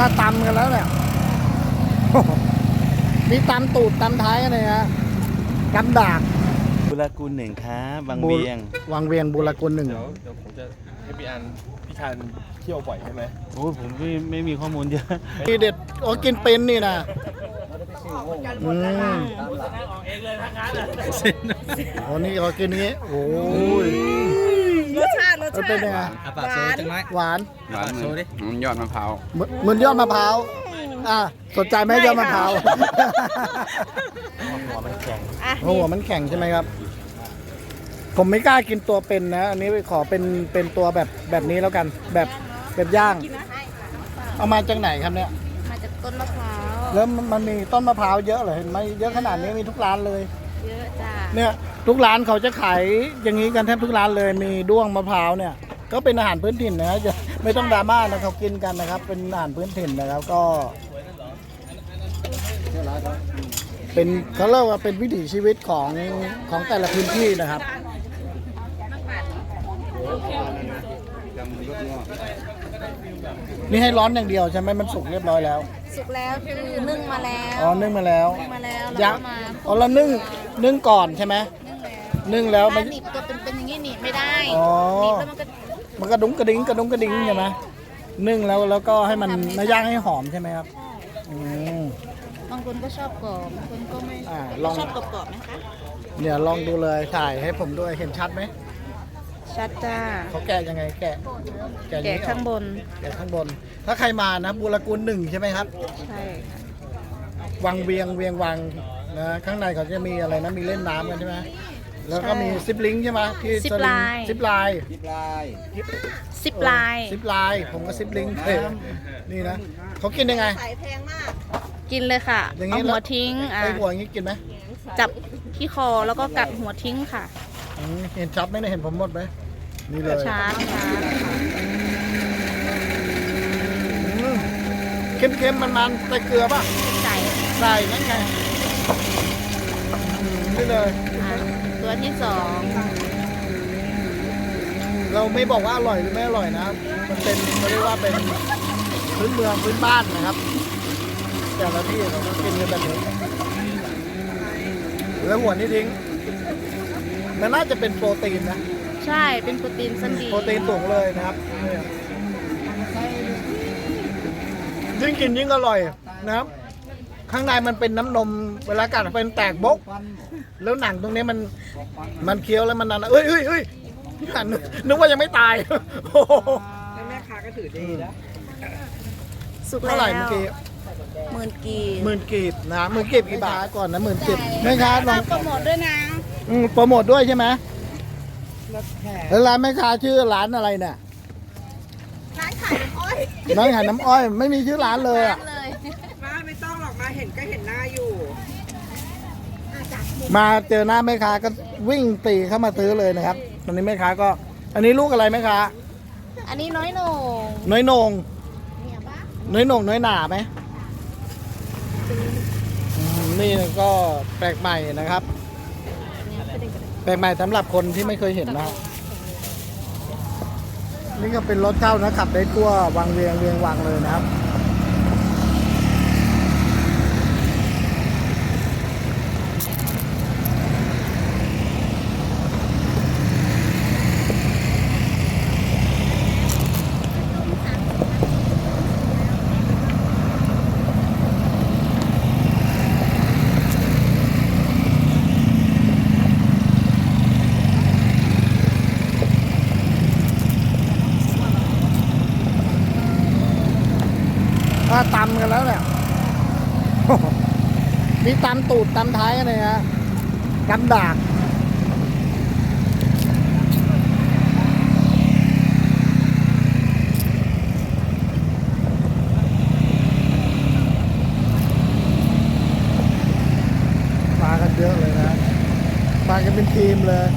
กันแล้วเนี่ยมีตำตูดตำท้ายกันเลยฮะตำดากบุรกุลหนึ่งครับบางเบียงวังเวียงบุรกุลหนึ่งเดี๋ยวเดี๋ยวผมจะให้พี่อันพี่ชานเที่ยวบ่อยใช่ไหมโอ้ผมไม่ไม่มีข้อมูลเยอะทีเด็ดโอ้กินเป็นนี่นะอืมโอ้นี่เขากินอย่างนี้โอ้ย สชาติรสมันชาเป็นติยังไงหวานหวานหวานเหมือนเหมือนยอดมะพร้าวเหมือนเหมือนยอดมะพร้าวอะสนใจไหมยอดมะพร้าวหัวมันแข็งอะหัวมันแข็งใช่ไหมครับ ผมไม่กล้ากินตัวเป็นนะ อันนี้ขอเป็นเป็นตัวแบบแบบนี้แล้วกัน แบบแบบย่าง เอามาจากไหนครับเนี่ย มาจากต้นมะพร้าวแล้วมันมันมีต้นมะพร้าวเยอะเหรอเห็นไหมเยอะขนาดนี้มีทุกร้านเลย เยอะจ้าเนี่ยทุกร้านเขาจะขายอย่างนี้กันแทบทุกร้านเลยมีด้วงมะพร้าวเนี่ย ก็เป็นอาหารพื้นถิ่นนะจะไม่ต้องดราม่านะเขากินกันนะครับ เป็นอาหารพื้นถิ่นนะครับก็ เป็นเขาเรียกว่าเป็นวิถีชีวิตของของแต่ละพื้นที่นะครับ นี่ให้ร้อนอย่างเดียวใช่ไหมมันสุกเรียบร้อยแล้ว สุกแล้วคือนึ่งมาแล้วอ๋อนึ่งมาแล้วนึ่งมาแล้วยัแล้วงก็มาอ๋อแล้วนึ่งนึ่งก่อนใช่ไหมนึ่งแล้วนึ่งแล้วมัถ้าน หนีบตัวเป็นเป็นอย่างนี้หนีบไม่ได้อ๋อ หนีบแล้วมันก็มันกระดุงกระดิ้งกระดุงกระดิ้งใช่ไหมนึ่งแล้วแล้วก็ให้มันทำให้มาย่างให้หอมใช่ไหมครับอืม บางคนก็ชอบกรอบบางคนก็ไม่อ่าก็ลอง ชอบกรอบๆนะคะ เดี๋ยวลองดูเลยถ่ายให้ผมด้วยเห็นชัดไหม ชัดจ้า เขาแกะยังไงแกะแกะอย่แกะนี้เหรอข้างบน แกะข้างบน ถ้าใครมานะบูรกุลหนึ่งใช่ไหมครับ ใช่ค่ะวังเวียงเวียงวังนะข้างในเขาจะมีอะไรนะมีเล่นน้ำกันใช่ไหมแล้วก็มีซิปลิงก์ใช่ไหมที่ซิปสงไลน์ซิปไลน์ซิปลายซิปไลน์ผมก็ซิปลิงก์เลยนี่นะเขากินยังไงกินเลยค่ะอย่างนี้เอาหัวทิ้งอะไอหัวอย่างนี้กินไหมจับที่คอแล้วก็กัดหัวทิ้งค่ะอืมเห็นชัดไหมเนี่ยเห็นผมหมดไหม นี่เลยช้าช้าอืมเค็มๆมันๆใส่เกลือป่ะไก่ใส่นั่นไงอืมนี่เลยอะตัวที่สองเราไม่บอกว่าอร่อยหรือไม่อร่อยนะ มันเป็นเขาเรียกว่าเป็นพื้นเมืองพื้นบ้านนะครับ แต่ละที่เขาก็กินกันแบบนี้แล้วหัวนี่ทิ้งมันน่าจะเป็นโปรตีนนะ ใช่เป็นโปรตีนสันดีโปรตีนสูงเลยนะครับเนี่ยยิ่งกินยิ่งอร่อยนะครับ ข้างในมันเป็นน้ำนมเวลากัดเป็นแตกบก แล้วหนังตรงนี้มันมันเคี้ยวแล้วมันนั่นเอ้ยเอ้ยเอ้ยหันนึกว่ายังไม่ตายโอ้โหสุกเท่าแล้วไหร่เมื่อกี้หมื่นกีหมื่นกีบนะหมื่นกีบกี่บาทก่อนนะหมื่นกีบแม่ค้าลองโปรโมทด้วยนะอืมโปรโมทด้วยใช่ไหม แล้วร้านแม่ค้าชื่อร้านอะไรเนี่ยร้านขายน้ำอ้อยร้านขายน้ำอ้อย ไม่มีชื่อร้านเลยอะเลยมาไม่ต้องหรอกมาเห็นก็เห็นหน้าอยู่ มาเจอหน้าแม่ค้าก็วิ่งตีเข้ามาซื้อเลยนะครับ ตอนนี้แม่ค้าก็ อันนี้ลูกอะไรแม่ค้าอันนี้น้อยโหน่งน้อยโหนงเนี่ยปะน้อยโหนงน้อยหนาไหมอืมนี่ก็แปลกใหม่นะครับเนี่ยเป็นอย่างนี้แปลกใหม่สำหรับคนที่ไม่เคยเห็นนะครับนี่ก็เป็นรถเช่านะขับได้ทั่ววังเวียงเวียงวังเลยนะครับ อ่าตำกันแล้วเนี่ย มี ตำตูดตำท้ายกันเลยฮะตำดากมากันเยอะเลยนะ มากันเป็นทีมเลย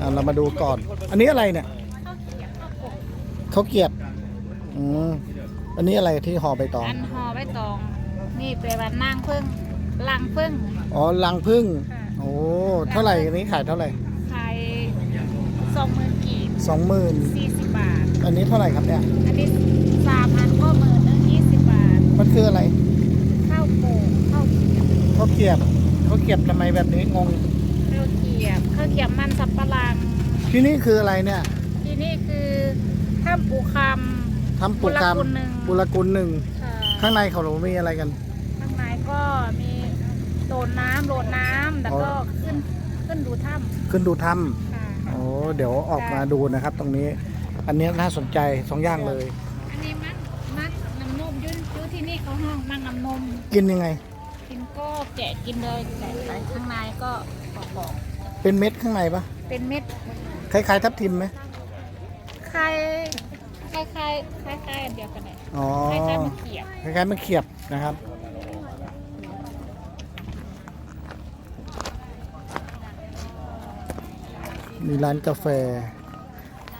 อะเรามา ดูก่อน อันนี้อะไรเนี่ยเขาวเกรียบอืมอันนี้อะไรที่ห่อใบตอง อันหอใบตอง นี่แปลว่านั่งพึ่งลังพึ่ง อ๋อลังพึ่ง โอ้เท่าไหร่อันนี้ขายเท่าไหร่ ขายสองหมื่นกีบสองหมื่นสี่สิบบาท อันนี้เท่าไหร่ครับเนี่ย อันนี้สามพันก็หมื่นหนึ่งยี่สิบบาท มันคืออะไร ข้าวโป่งข้าวเกรียบข้าวเกรียบข้าวเกรียบทำไมแบบนี้งงข้าวเกรียบข้าวเกรียบมันสับปะหลัง ที่นี่คืออะไรเนี่ยที่นี่คือข้าวปูคทำปุกรรมบุรกุลหนึ่งบุรกุลหนึ่งำค่ะข้างในเขามีอะไรกัน ข้างในก็มีโดดน้ำโดดน้ำแล้วก็ขึ้นขึ้นดูถ้ขึ้นดูถ้ำค่ะำโอ้เดี๋ยวออกมาดูนะครับ ตรงนี้ อันนี้น่าสนใจสองอย่างเลย อันนี้มัดมัดน้ำนมอยืนยืนที่นี่เขาห้องมัดน้ำนม กินยังไง กินก็แกะกินเลยแกะไปข้างในก็ปอก เป็นเม็ดข้างในปะๆเป็นเม็ดคล้ายๆทับทิมไหมคล้ายคล้ายคล้ายคล้ายคล้ายอันเดียวกันเลยอ๋อคล้ายคล้ายมะเขียบคล้ายๆมะเขียบนะครับ มีร้านกาแฟ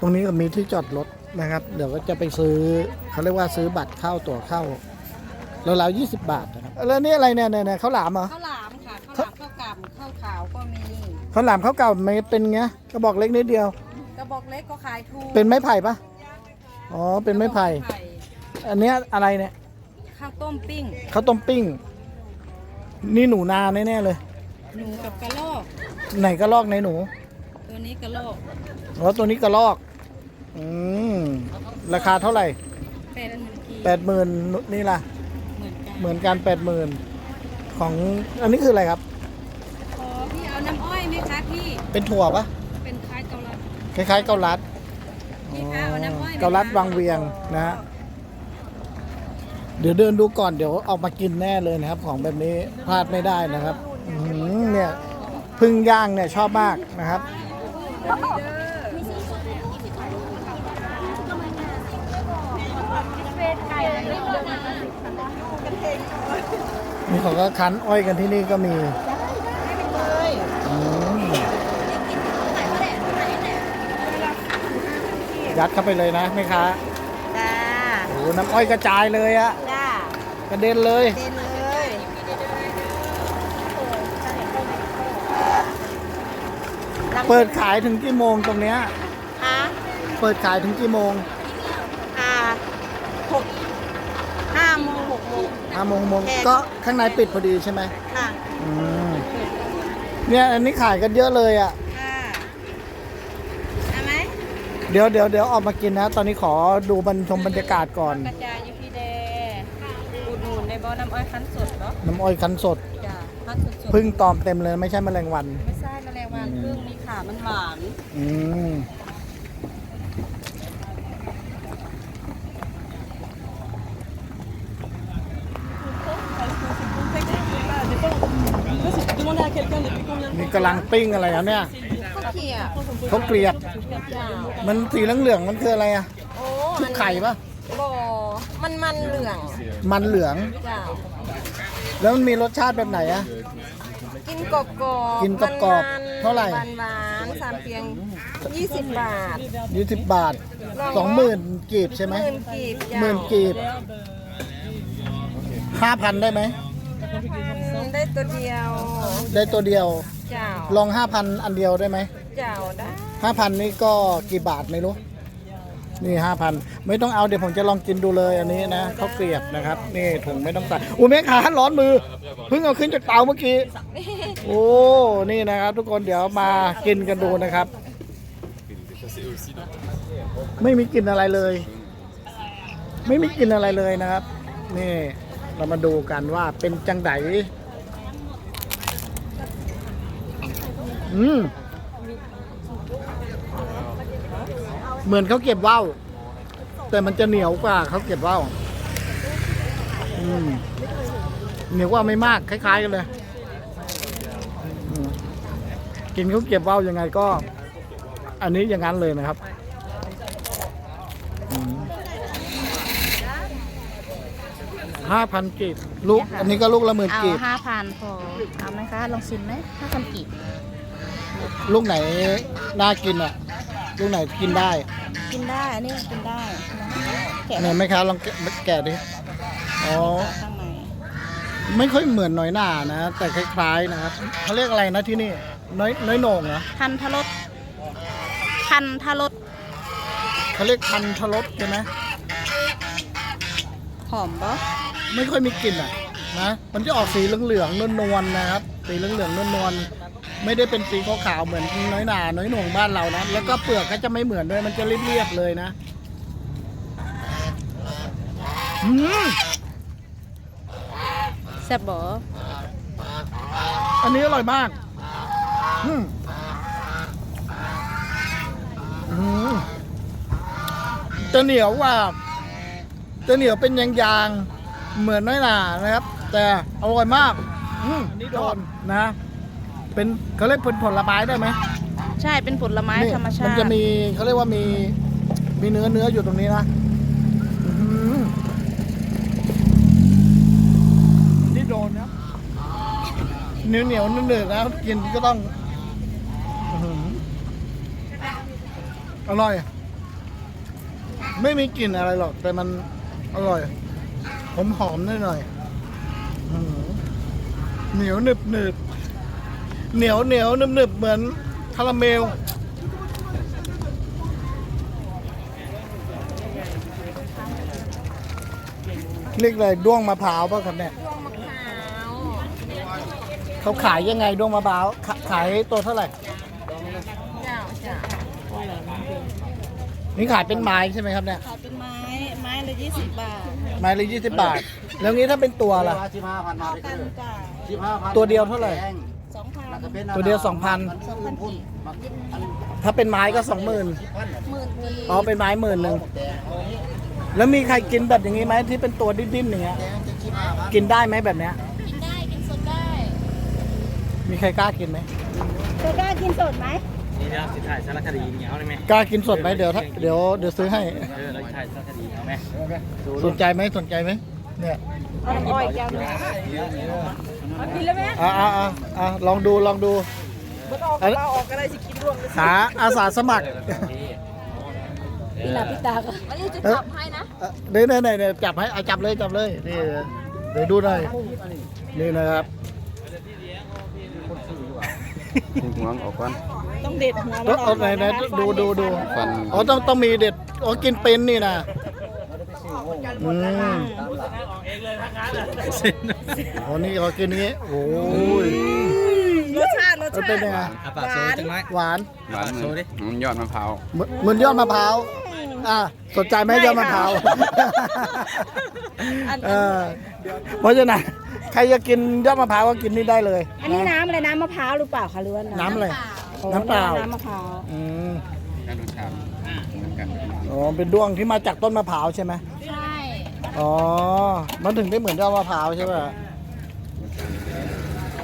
ตรงนี้ก็มีที่จอดรถนะครับ เดี๋ยวก็จะไปซื้อเขาเรียกว่าซื้อบัตรเข้าตั๋วเข้าแล้วเรายี่สิบบาทนะครับแล้วนี่อะไรเนี่ยเนี่ยเนี่ยข้าวหลามเหรอ ข้าวหล ข้าวหลามข้าวเก่าไม่เป็นไงกระบอกเล็กนิดเดียว กระบอกเล็กก็ขายถูกเป็นไม้ไผ่ปะอ๋อเป็นไม้ไผ่กระบอกอันเนี้ยอะไรเนี่ยข้าวต้มปิ้ง ข้าวต้มปิ้ง นี่หนูนาแน่ๆเลย หนูกับกระลอก ไหนกระลอกในหนู ตัวนี้กระลอกอ๋อตัวนี้กระลอกอืมราคาเท่าไหร่เป็นเหมือนกีแปดหมื่นนี่ล่ะ เหมือนกันเหมือนกันแปดหมื่นของอันนี้คืออะไรครับ ขอพี่เอาน้ำอ้อยไหมคะพี่ เป็นถั่วปะเป็นคล้ายเกาลัดคล้ายๆเกาลัดพี่คะเอาน้ำอ้อยไหมคะเกาลัดวังเวียงนะฮะเดี๋ยวเดินดูก่อนเดี๋ยวเอามากินแน่เลยนะครับ ของแบบนี้พลาดไม่ได้นะครับอื้อหือเนี่ยพึ่งย่างเนี่ยชอบมากนะครับ นี่เขาก็คั้นอ้อยกันที่นี่ก็มีอืม ยัดเข้าไปเลยนะแม่ค้าจ้าโอ้โหน้ำอ้อยกระจายเลยอะจ้ากระเด็นเลยเต็มเลยเปิดขายถึงกี่โมงตรงเนี้ยอะเปิดขายถึงกี่โมงอ่าหกห้าโมงหกโมง ห้าโมงโมงแค่ ก็ข้างในปิดพอดีใช่ไหมค่ะอืมเนี่ยอันนี้ขายกันเยอะเลยอะ ค่ะเอาไหม เดี๋ยวเดี๋ยวเดี๋ยวออกมากินนะ ตอนนี้ขอดูบรรชมบรรยากาศก่อน กระจายอยู่พี่แดอุดหนุนในบ่อน้ำอ้อยคั้นสดเนาะน้ำอ้อยคั้นสดจ้าคั้นสดสดพึ่งตอมเต็มเลยไม่ใช่แมลงวัน ไม่ใช่แมลงวันพึ่งมีขามันหวานอืมนี่กำลังปิ้งอะไรอะเนี่ยข้าวเขียวเขาวเกลียบจ้า มันสีเหลืองๆมันคืออะไรอะโอ้ชุบไข่ปะบ่มันมันเหลืองมันเหลือง จ้าแล้วมันมีรสชาติแบบไหนอะ กินกรอบกรอบกินกรอบๆเท่าไหร่ หวานหวานๆสามเพียงยี่สิบบาทยี่สิบบาทสองหมื่นกีบใช่ไหมหมื่นกีบจ้าหมื่นกีบห้าพันได้ไหมอืมได้ตัวเดียวได้ตัวเดียว เจ้าลองห้าพันอันเดียวได้ไหม เจ้าได้ ห้าพันนี่ก็กี่บาทไม่รู้ นี่ห้าพันไม่ต้องเอาเดี๋ยวผมจะลองกินดูเลยอันนี้นะข้าวเกลียบนะครับ นี่ถุงไม่ต้องใส่อุ้ยแม่ค้าร้อนมือเพิ่งเอาขึ้นจากเตาเมื่อกี้ โอ้ นี่นะครับ ทุกคนเดี๋ยวมากินกันดูนะครับ ไม่มีกลิ่นอะไรเลย ไม่มีกลิ่นอะไรเลยนะครับ นี่เรามาดูกันว่าเป็นจังไดอืม เหมือนเขาเก็บว่าวแต่มันจะเหนียวกว่าเขาเก็บว่าวอืมเหนียวกว่าไม่มากคล้าย ๆ กันเลยอืมกินเขาเก็บว่าวยังไงก็ อันนี้อย่างนั้นเลยนะครับห้าพันกีบลูก อันนี้ก็ลูกละหมื่นเอากีบห้าพันพอเอาไหมคะ ลองชิมไหมห้าพันกีบลูกไหนน่ากินอะ ลูกไหนกินได้กินได้อันนี้กินได้แกะเนี่ยไหมคะลองแกะแกะดิอ๋อข้างในไม่ค่อยเหมือนน้อยหนานะ แต่คล้ายๆนะครับเขาเรียกอะไรนะที่นี่น้อยน้อยโหน่งเหรอพันทรสพันทรสเขาเรียกพันทรสใช่ไหมหอมปะไม่ค่อยมีกลิ่นอะนะมันจะออกสีเหลืองๆนวลๆนะครับสีเหลืองๆนวลๆ ไม่ได้เป็นสีขาวๆเหมือนน้อยหนา น้อยโหน่งบ้านเรานะ แล้วก็เปลือกก็จะไม่เหมือนด้วยมันจะเรียบๆเลยนะอืมแซ่บบ่อันนี้อร่อยมากอืมอืมจะเหนียวกว่าจะเหนียวเป็นยางๆเหมือนน้อยหนานะครับ แต่อร่อยมาก อืมนี่โดนนะ เป็นเขาเรียกเป็นผลไม้ได้ไหมใช่เป็นผลไม้นี่ธรรมชามันติจะมีเขาเรียกว่ามีมีเนื้อเนื้ออยู่ตรงนี้นะอื้อหือนี่โดนนะเหนียวเหนียวๆนึ่งๆนะกินก็ต้องอื้อหืออร่อย ไม่มีกลิ่นอะไรหรอก แต่มันอร่อยหอมหอมๆหน่อยหน่อยๆอื้อหือเหนียวหนึบหนึบ เหนียวเหนียวหนึบหนึบเหมือนคาราเมล เรียกอะไรด้วงมะพร้าวป่ะครับเนี่ยเขาขายยังไงด้วงมะพร้าวขาขายตัวเท่าไหร่นี่ขายเป็นไม้ใช่ไหมครับเนี่ย ขายเป็นไม้ไม้ละยี่สิบบาทไม้ละยี่สิบบาท แล้วงี้ถ้าเป็นตัวล่ะ สิบห้าพันมากันจ้ะสิบห้าพันตัวเดียวเท่าไหร่สองพัน ตัวเดียวสองพันสองพันกี่ถ้าเป็นไม้ก็สองหมื่นหมื่นกี่อ๋อเป็นไม้หมื่นหนึ่งแล้วมีใครกินแบบอย่างนี้ไหมที่เป็นตัวดิ้นๆอย่างเงี้ยกินได้ไหมแบบเนี้ยกินได้กินสดได้ มีใครกล้ากินไหมเธอกล้ากินสดไหมนี่นะสิถ่ายสารคดีเหนียวได้ไหมกล้ากินสดไหมเดี๋ยวถ้าเดี๋ยวเดี๋ยวซื้อให้เออเราถ่ายสารคดีเอาไหมสนใจไหมสนใจไหมเนี่ยเอาน้ำอ้อยแก้ว หนึงเอากินแล้วไหมอ่าอ่าอ่าอ่าลองดูลองดูมันออกกับเราออกก็ได้สิกินร่วมเลยหาอาสาสมัครพี่ลาพี่ตาก็อันนี้จะจับให้นะเอ่อเดี๋ยวเดี๋ยวเดี๋ยวเดี๋ยวจับให้เอาจับเลยจับเลยนี่เดี๋ยวดูหน่อยนี่นะครับหัวออกก่อนต้องเด็ดหัวมันเอาออเอากไหนไหนดูดูดูฟันอ๋อต้องต้องมีเด็ดอ๋อกินเป็นนี่นะ อืมโอ้นี่เขากินอย่างงี้โอ้ยรสชาติรสมันชาเป็นติยังไงปากโซ่จังไหมหวานหวานเหมือนเหมือนยอดมะพร้าวเหมือนเหมือนยอดมะพร้าวอะสนใจไหมยอดมะพร้าวเออเพราะฉะนั้นใครจะกินยอดมะพร้าวก็กินนี่ได้เลยอันนี้น้ำอะไรน้ำมะพร้าวหรือเปล่าคะหรือว่าน้ำอะไรโอ้น้ำเปล่าน้ำมะพร้าวอืมการรสชาติ เหมือนกันอ๋อเป็นด้วงที่มาจากต้นมะพร้าวใช่ไหมใช่ อ๋อ มันถึงได้เหมือนยอดมะพร้าวใช่ไหม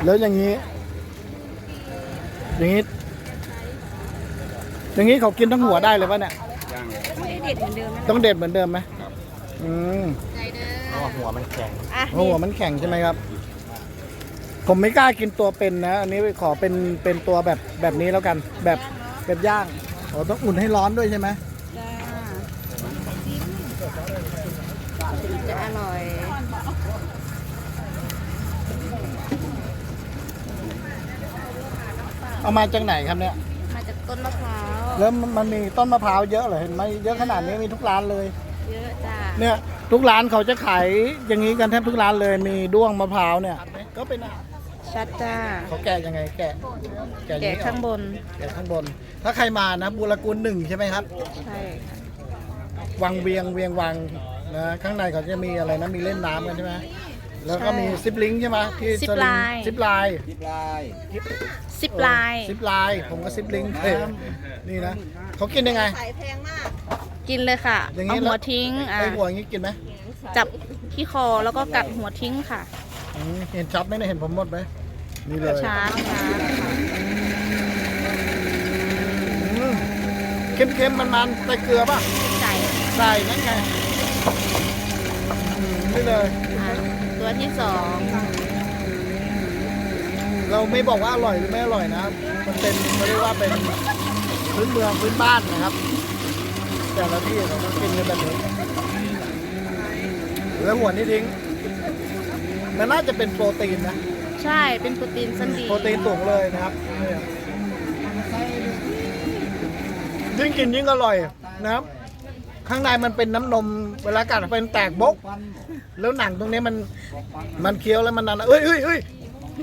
แล้วอย่างนี้ อย่างนี้ อย่างนี้เขากินทั้งหัวได้เลยปะเนี่ย ย่างเลยไม่ได้เด็ดเหมือนเดิมนะต้องเด็ดเหมือนเดิมไหมอืมหัวมันแข็งอะเพราะหัวมันแข็งใช่ไหมครับ ผมไม่กล้ากินตัวเป็นนะ อันนี้ขอเป็นเป็นตัวแบบแบบนี้แล้วกัน แบบแบบย่าง อ๋อต้องอุ่นให้ร้อนด้วยใช่ไหมจ้าถึงจะอร่อยเอามาจากไหนครับเนี่ย มาจากต้นมะพร้าวแล้วมันมันมีต้นมะพร้าวเยอะเหรอเห็นไหมเยอะขนาดนี้มีทุกร้านเลย เยอะจ้าเนี่ยทุกร้านเขาจะขายอย่างนี้กันแทบทุกร้านเลยมีด้วงมะพร้าวเนี่ย ก็เป็นอาหาร ชัดจ้า เขาแกะยังไงแกะอย่แกะข้างบน แกะข้างบน ถ้าใครมานะบูรกุลหนึ่งใช่ไหมครับ ใช่ค่ะวังเวียงเวียงวังนะข้างในเขาจะมีอะไรนะมีเล่นน้ำกันใช่ไหมแล้วก็มีซิปลิงก์ใช่ไหมที่ซิปสงไลน์ซิปไลน์ซิปไลน์ซิปไลน์ผมก็ซิปลิงก์เลยนี่นะเขากินยังไงกินเลยค่ะอย่างเอานี้หัวทิ้งอะไอหัวอย่างนี้กินไหมจับที่คอแล้วก็กัดหัวทิ้งค่ะอืมเห็นชัดไหมเนี่ยเห็นผมหมดไหม นี่เลยช้าช้าอืมเค็มๆมันๆใส่เกลือป่ะไก่ใส่นั่นไงอืมนี่เลยอะตัวที่สองเราไม่บอกว่าอร่อยหรือไม่อร่อยนะมันเป็นเขาเรียกว่าเป็นพื้นเมืองพื้นบ้านนะครับ แต่ละที่เขาก็กินกันแบบนี้แล้วหัวนี่ทิ้งมันน่าจะเป็นโปรตีนนะ ใช่เป็นโปรตีนสันดีโปรตีนสูงเลยนะครับเนี่ยยิ่งกินยิ่งอร่อยนะครับ ข้างในมันเป็นน้ำนมเวลากัดเป็นแตกบก แล้วหนังตรงนี้มันมันเคี้ยวแล้วมันนั่นเอ้ยเอ้ยเอ้ย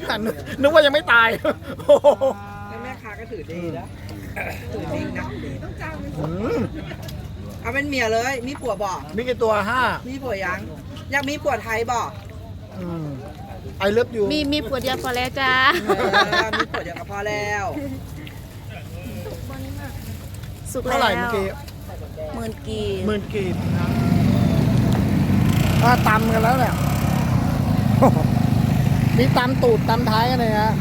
หันนึกว่ายังไม่ตายโอ้โหแม่ค้าก็ถือดีแล้วถือดีนะอืมเอาเป็นเมียเลย มีผัวบอกมีกี่ตัวห้ามีผัวยัง อยากมีผัวไทยบอกอืม ไอเลิฟยูมีมีผัวเดียวพอแล้วจ้าเออมีผัวเดียวก็พอแล้วสุกเท่าไหร่เมื่อกี้หมื่นกีหมื่นกีบนะครับอ่าตำกันแล้วเนี่ยมีตำตูดตำท้ายกันเลยฮะ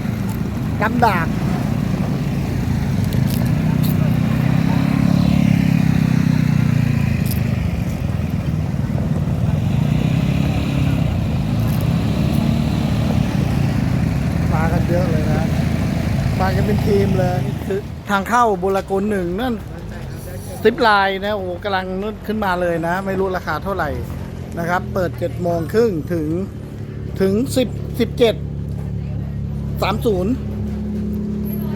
ตำดาก มากันเยอะเลยนะ มากันเป็นทีมเลยนี่คือ ทางเข้าบุรกุลหนึ่งนั่นซิปไลน์นะโอ้โหกำลังนึกขึ้นมาเลยนะ ไม่รู้ราคาเท่าไหร่นะครับ เปิดเจ็ดโมงครึ่งถึงถึงสิบสิบเจ็ดสามศูนย์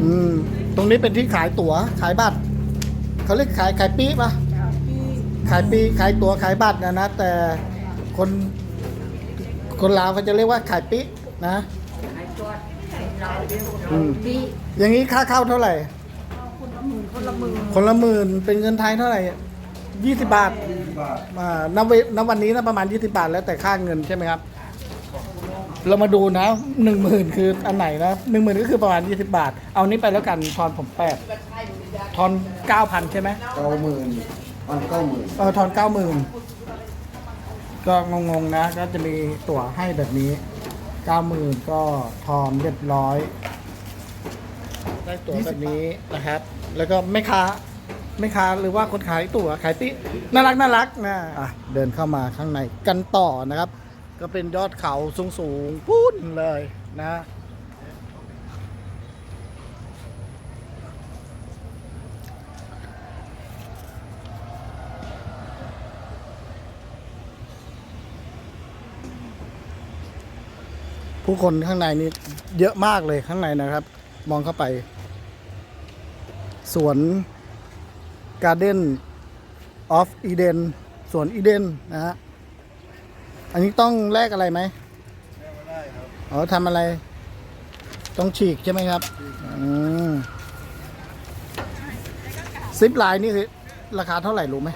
อืมตรงนี้เป็นที่ขายตั๋วขายบัตรเขาเรียกขายขายปี๊ปะขายปีขายตั๋วขายบัตรนะนะแต่คนคนลาวเขาจะเรียกว่าขายปีนะอืมอย่างนี้ค่าเข้าเท่าไหร่ คนละหมื่นคนละหมื่นเป็นเงินไทยเท่าไหร่ยี่สิบบาทมาณเวณวันนี้นะประมาณยี่สิบาทแล้วแต่ค่าเงินใช่ไหมครับ เรามาดูนะหนึ่งหมื่นคืออันไหนนะหนึ่งหมื่นก็คือประมาณยี่สิบาท เอานี้ไปแล้วกันทอนผมแปดทอนเก้าพันใช่ไหมเก้าหมื่นมันเก้าหมื่นเออทอนเก้าหมื่นก็งงๆนะ ก็จะมีตั๋วให้แบบนี้เก้าหมื่นก็ทอนเรียบร้อย ได้ตั๋วแบบนี้นะครับ แล้วก็ไม่ค้าไม่ค้าหรือว่าคนขายตั๋วขายติน่ารักน่ารักนะอะเดินเข้ามาข้างในกันต่อนะครับ ก็เป็นยอดเขาสูงสูงๆปุ้นเลยนะผู้คนข้างในนี่เยอะมากเลยข้างในนะครับ มองเข้าไป สวนการ์เด้นออฟอีเดนสวนอีเดนนะฮะ อันนี้ต้องแลกอะไรไหมอ๋อทำอะไร ต้องฉีกใช่ไหมครับ อืมซิปไลน์นี่คือราคาเท่าไหร่รู้ไหม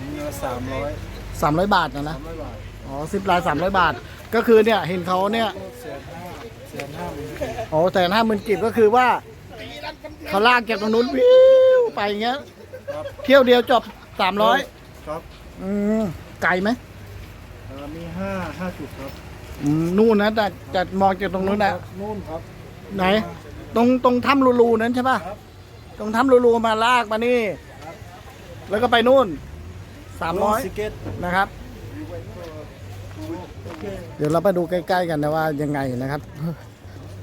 มีสามร้อยสามร้อยบาทนะนะ สามร้อยบาทอ๋อซิปไลน์สามร้อยบาท ก็คือเนี่ยเห็นเขาเนี่ย เสียห้าเสียห้าหมื่น โอ้แต่ห้าหมื่นกีบก็คือว่าเขาลากจากตรงนู้นวิวไปอย่างเงี้ยครับเที่ยวเดียวจบสามร้อยครับอืมไกลไหมเอ่อมีห้าห้าจุดครับอืมนู่นนะแต่จะมองจากตรงนู้นนะ นู่นครับ ไหน ตรงตรงถ้ำรูรูนั้นใช่ป่ะครับ ตรงถ้ำรูรูมาลากมานี่ แล้วก็ไปนู่นสามร้อยซิเก็ตนะครับ เดี๋ยวเราไปดูใกล้ ๆ กันนะว่ายังไงนะครับ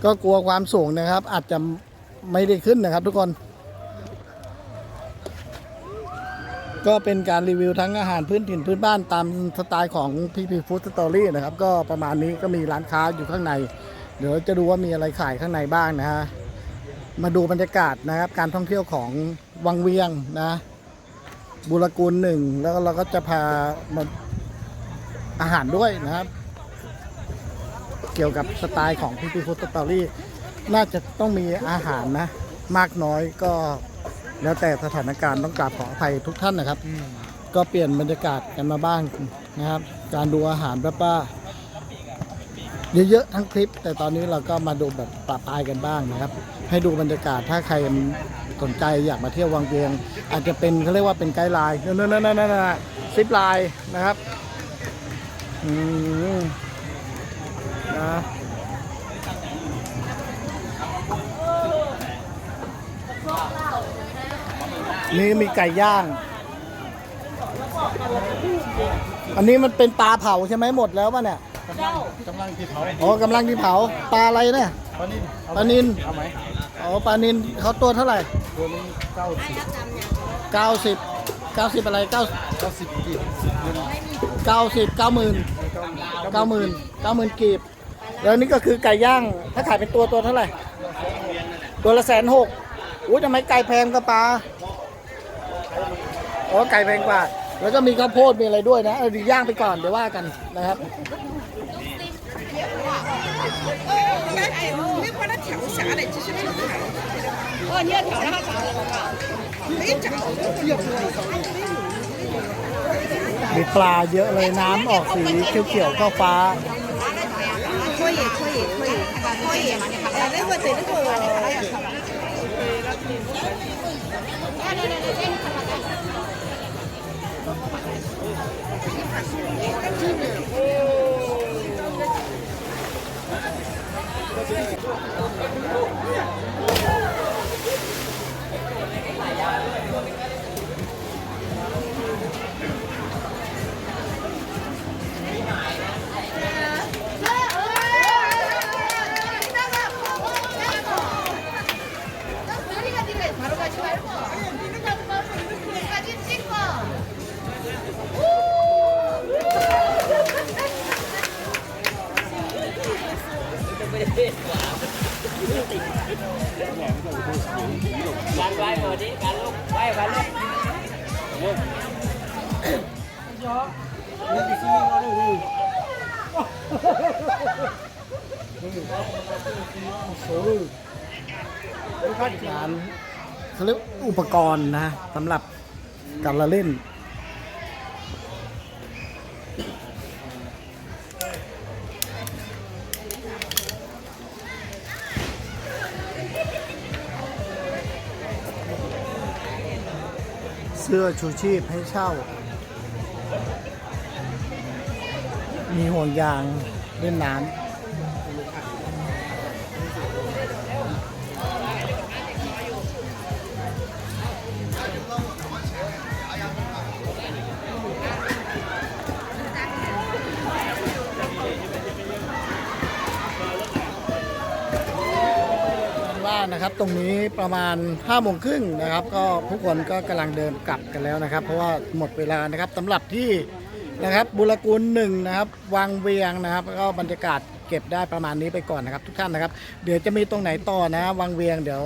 ก็กลัวความสูงนะครับ อาจจะไม่ได้ขึ้นนะครับ ทุกคน ก็เป็นการรีวิวทั้งอาหารพื้นถิ่นพื้นบ้านตามสไตล์ของพีพีฟู้ดสตอรี่นะครับ ก็ประมาณนี้ก็มีร้านค้าอยู่ข้างใน เดี๋ยวจะดูว่ามีอะไรขายข้างในบ้างนะฮะมาดูบรรยากาศนะครับ การท่องเที่ยวของวังเวียงนะบุรกูลหนึ่งแล้วเราก็จะพามาอาหารด้วยนะครับ เกี่ยวกับสไตล์ของพีพีฟู้ดสตอรี่น่าจะต้องมีอาหารนะ มากน้อยก็แล้วแต่สถานการณ์ต้องกราบขออภัยทุกท่านนะครับ ก็เปลี่ยนบรรยากาศกันมาบ้างนะครับ การดูอาหารแบบว่าเยอะๆทั้งคลิป แต่ตอนนี้เราก็มาดูแบบปรับปลายกันบ้างนะครับ ให้ดูบรรยากาศถ้าใครสนใจอยากมาเที่ยววังเวียง อาจจะเป็นเขาเรียกว่าเป็นไกด์ไลน์นั่นนั่นนั่นนั่นซิปไลน์นะครับ อืม นะนี่มีไก่ย่าง อันนี้มันเป็นปลาเผาใช่ไหมหมดแล้วป่ะเนี่ยกำลังที่เผาอ๋อกำลังที่เผา ปลาอะไรเนี่ย ปลานิ่มปลานินเอาไหมอ๋อปลานินเขาตัวเท่าไหร่ ตัวนี้เก้าสิบเก้าสิบเก้าสิบอะไรเก้าเก้าสิบกีบเงินเก้าสิบเก้าหมื่นเก้าเก้าหมื่นเก้าหมื่นกีบ แล้วนี่ก็คือไก่ย่าง ถ้าขายเป็นตัวตัวเท่าไหร่ ตัวละแสนหกอุ้ยทำไมไก่แพงกว่าปลาอ๋อไก่แพงกว่า แล้วก็มีข้าวโพดมีอะไรด้วยนะเออดีย่างไปก่อนเดี๋ยวว่ากันนะครับมีปลาเยอะเลยน้ำออกสีเขียวๆก็ฟ้า 可以。哎，那个 ร้านเขาเรียกอุปกรณ์นะสำหรับการละเล่น เสื้อชูชีพให้เช่า มีห่วงยางเล่นน้ำว่านะครับตรงนี้ประมาณ5้าโมงครึ่งนะครับ ก็ผู้คนก็กำลังเดินกลับกันแล้วนะครับ เพราะว่าหมดเวลานะครับสำหรับที่ นะครับบุรกูลหนึ่งนะครับวังเวียงนะครับก็บรรยากาศเก็บได้ประมาณนี้ไปก่อนนะครับ ทุกท่านนะครับ เดี๋ยวจะมีตรงไหนต่อนะ วังเวียงเดี๋ยว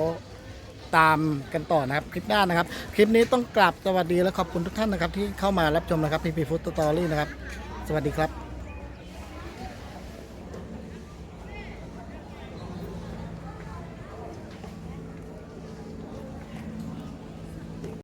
ตามกันต่อนะครับคลิปหน้านะครับ คลิปนี้ต้องกลับสวัสดีและขอบคุณทุกท่านนะครับที่เข้ามารับชมนะครับพีพีฟุตตอรี่นะครับ สวัสดีครับ